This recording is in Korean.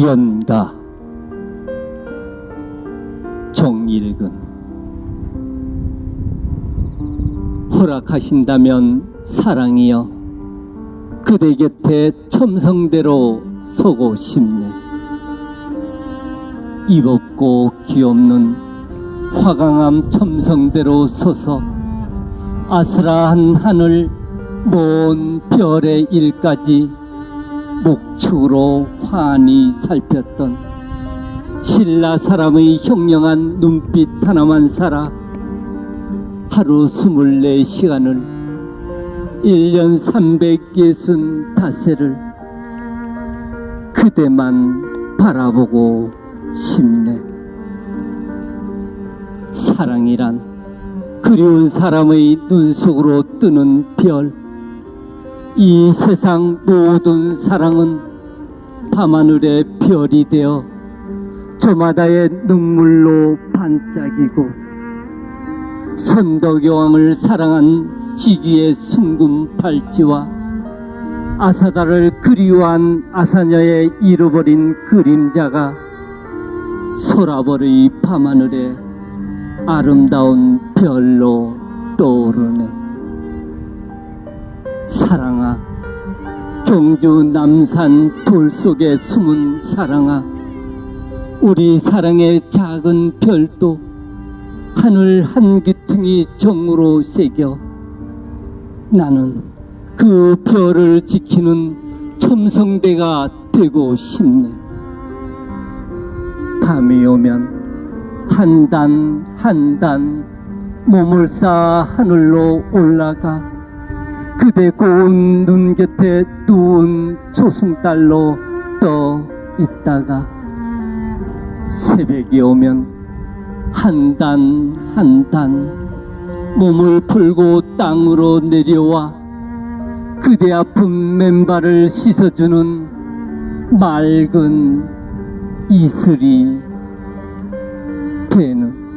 연가 정일근. 허락하신다면 사랑이여 그대 곁에 첨성대로 서고 싶네. 입 없고 귀 없는 화강암 첨성대로 서서 아스라한 하늘 먼 별의 일까지 목축으로 환히 살폈던 신라 사람의 형령한 눈빛 하나만 살아 하루 스물네 시간을 일년 삼백예순 닷새를 그대만 바라보고 싶네. 사랑이란 그리운 사람의 눈 속으로 뜨는 별 이 세상 모든 사랑은 밤하늘의 별이 되어 저마다의 눈물로 반짝이고 선덕여왕을 사랑한 지기의 순금 팔찌와 아사다를 그리워한 아사녀의 잃어버린 그림자가 소라벌의 밤하늘에 아름다운 별로 떠오르네. 사랑아. 경주 남산 돌 속에 숨은 사랑아. 우리 사랑의 작은 별도 하늘 한 귀퉁이 정으로 새겨. 나는 그 별을 지키는 첨성대가 되고 싶네. 밤이 오면 한 단 한 단 몸을 쌓아 하늘로 올라가 그대 고운 눈 곁에 누운 초승달로 떠 있다가 새벽이 오면 한 단 한 단 몸을 풀고 땅으로 내려와 그대 아픈 맨발을 씻어주는 맑은 이슬이 되는